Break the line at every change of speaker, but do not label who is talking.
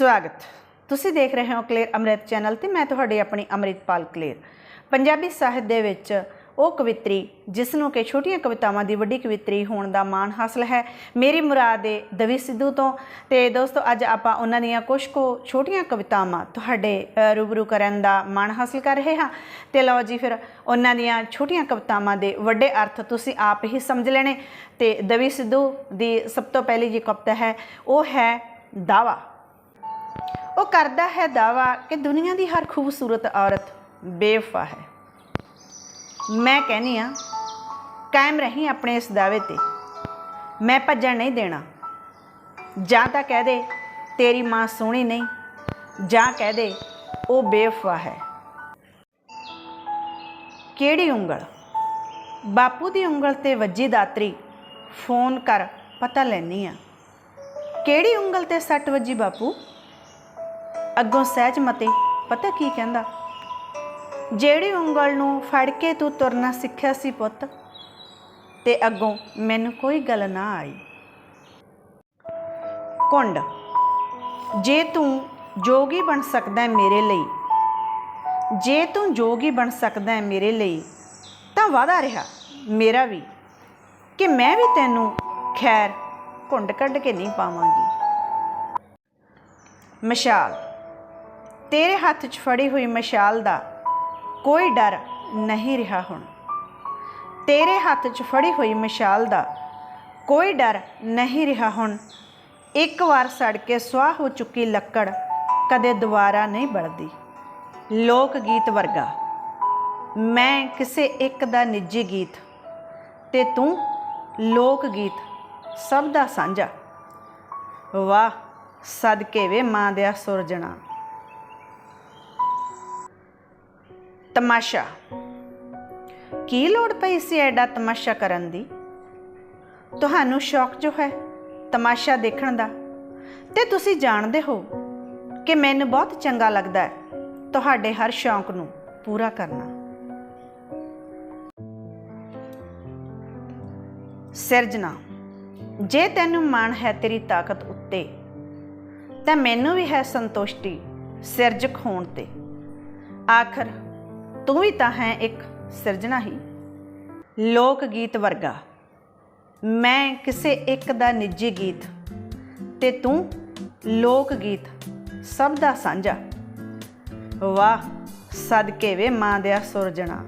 ਸਵਾਗਤ। ਤੁਸੀਂ ਦੇਖ ਰਹੇ ਹੋ ਕਲੇਰ ਅੰਮ੍ਰਿਤ ਚੈਨਲ ਤੇ ਮੈਂ ਤੁਹਾਡੀ ਆਪਣੀ ਅੰਮ੍ਰਿਤਪਾਲ ਕਲੇਰ। ਪੰਜਾਬੀ ਸਾਹਿਤ ਦੇ ਵਿੱਚ ਉਹ ਕਵਿਤਰੀ ਜਿਸ ਨੂੰ ਕਿ ਛੋਟੀਆਂ ਕਵਿਤਾਵਾਂ ਦੀ ਵੱਡੀ ਕਵਿਤਰੀ ਹੋਣ ਦਾ ਮਾਣ ਹਾਸਲ ਹੈ, ਮੇਰੀ ਮੁਰਾਦ ਏ ਦਵੀ ਸਿੱਧੂ ਤੋਂ। ਤੇ ਦੋਸਤੋ, ਅੱਜ ਆਪਾਂ ਉਹਨਾਂ ਦੀਆਂ ਕੁਝ ਕੁ ਛੋਟੀਆਂ ਕਵਿਤਾਵਾਂ ਤੁਹਾਡੇ ਰੂਬਰੂ ਕਰਨ ਦਾ ਮਾਣ ਹਾਸਲ ਕਰ ਰਹੇ ਹਾਂ। ਤੇ ਲਓ ਜੀ ਫਿਰ ਉਹਨਾਂ ਦੀਆਂ ਛੋਟੀਆਂ ਕਵਿਤਾਵਾਂ ਦੇ ਵੱਡੇ ਅਰਥ ਤੁਸੀਂ ਆਪ ਹੀ ਸਮਝ ਲੈਣੇ। ਤੇ ਦਵੀ ਸਿੱਧੂ ਦੀ ਸਭ ਤੋਂ ਪਹਿਲੀ ਜੀ ਕਵਿਤਾ ਹੈ, ਉਹ ਹੈ ਦਾਵਾ। ਉਹ ਕਰਦਾ ਹੈ ਦਾਵਾ ਕਿ ਦੁਨੀਆ ਦੀ ਹਰ ਖੂਬਸੂਰਤ ਔਰਤ ਬੇਵਫਾ ਹੈ। ਮੈਂ ਕਹਿੰਨੀ ਆ ਕਾਇਮ ਰਹੀ ਆਪਣੇ ਇਸ ਦਾਅਵੇ ਤੇ। ਮੈਂ ਭੱਜਣ ਨਹੀਂ ਦੇਣਾ। ਜਾਂ ਤਾਂ ਕਹਿ ਦੇ, ਤੇਰੀ ਮਾਂ ਸੋਹਣੀ ਨਹੀਂ। ਜਾਂ ਕਹਿ ਦੇ, ਉਹ ਬੇਵਫਾ ਹੈ। ਕਿਹੜੀ ਉਂਗਲ? ਬਾਪੂ ਦੀ ਉਂਗਲ ਤੇ ਵੱਜੀ ਦਾਤਰੀ। ਫੋਨ ਕਰ, ਪਤਾ ਲੈਣੀ ਆ ਕਿਹੜੀ ਉਂਗਲ ਤੇ ਸੱਟ ਵੱਜੀ ਬਾਪੂ? ਅੱਗੋਂ ਸਹਿਜ ਮਤੇ, ਪਤਾ ਕੀ ਕਹਿੰਦਾ? ਜਿਹੜੀ ਉਂਗਲ ਨੂੰ ਫੜ ਕੇ ਤੂੰ ਤੁਰਨਾ ਸਿੱਖਿਆ ਸੀ ਪੁੱਤ, ਤੇ ਅੱਗੋਂ ਮੈਨੂੰ ਕੋਈ ਗੱਲ ਨਾ ਆਈ। ਕੁੰਡ, ਜੇ ਤੂੰ ਜੋਗੀ ਬਣ ਸਕਦਾ ਹੈ ਮੇਰੇ ਲਈ, ਜੇ ਤੂੰ ਜੋਗੀ ਬਣ ਸਕਦਾ ਹੈ ਮੇਰੇ ਲਈ, ਤਾਂ ਵਾਦਾ ਰਿਹਾ ਮੇਰਾ ਵੀ ਕਿ ਮੈਂ ਵੀ ਤੈਨੂੰ ਖੈਰ ਘੁੰਡ ਕੱਢ ਕੇ ਨਹੀਂ ਪਾਵਾਂਗੀ। ਮਸ਼ਾਲ ਤੇਰੇ ਹੱਥ 'ਚ ਫੜੀ ਹੋਈ ਮਸ਼ਾਲ ਦਾ ਕੋਈ ਡਰ ਨਹੀਂ ਰਿਹਾ ਹੁਣ। ਤੇਰੇ ਹੱਥ 'ਚ ਫੜੀ ਹੋਈ ਮਸ਼ਾਲ ਦਾ ਕੋਈ ਡਰ ਨਹੀਂ ਰਿਹਾ ਹੁਣ। ਇੱਕ ਵਾਰ ਸੜ ਕੇ ਸੁਆਹ ਹੋ ਚੁੱਕੀ ਲੱਕੜ ਕਦੇ ਦੁਬਾਰਾ ਨਹੀਂ ਬਲਦੀ। ਲੋਕ ਗੀਤ ਵਰਗਾ, ਮੈਂ ਕਿਸੇ ਇੱਕ ਦਾ ਨਿੱਜੀ ਗੀਤ ਤੇ ਤੂੰ ਲੋਕ ਗੀਤ ਸਭ ਦਾ ਸਾਂਝਾ। ਵਾਹ, ਸਦਕੇ ਵੇ ਮਾਂ ਦਿਆ ਸੁਰਜਣਾ ਤਮਾਸ਼ਾ। ਕੀ ਲੋੜ ਪਈ ਸੀ ਐਡਾ ਤਮਾਸ਼ਾ ਕਰਨ ਦੀ? ਤੁਹਾਨੂੰ ਸ਼ੌਕ ਜੋ ਹੈ ਤਮਾਸ਼ਾ ਦੇਖਣ ਦਾ। ਤੇ ਤੁਸੀਂ ਜਾਣਦੇ ਹੋ ਕਿ ਮੈਨੂੰ ਬਹੁਤ ਚੰਗਾ ਲੱਗਦਾ ਹੈ ਤੁਹਾਡੇ ਹਰ ਸ਼ੌਕ ਨੂੰ ਪੂਰਾ ਕਰਨਾ। ਸਿਰਜਣਾ, ਜੇ ਤੈਨੂੰ ਮਾਣ ਹੈ ਤੇਰੀ ਤਾਕਤ ਉੱਤੇ, ਤਾਂ ਮੈਨੂੰ ਵੀ ਹੈ ਸੰਤੁਸ਼ਟੀ ਸਿਰਜਕ ਹੋਣ ਤੇ। ਆਖਰ ਤੂੰ ਹੀ ਤਾਂ ਹੈ ਇੱਕ ਸਿਰਜਣਾ ਹੀ। ਲੋਕ ਗੀਤ ਵਰਗਾ। ਮੈਂ ਕਿਸੇ ਇੱਕ ਦਾ ਨਿੱਜੀ ਗੀਤ ਤੇ ਤੂੰ ਲੋਕ ਗੀਤ ਸਭ ਦਾ ਸਾਂਝਾ। ਵਾਹ, ਸਦਕੇ ਵੇ ਮਾਂ ਦਿਆ ਸੁਰਜਣਾ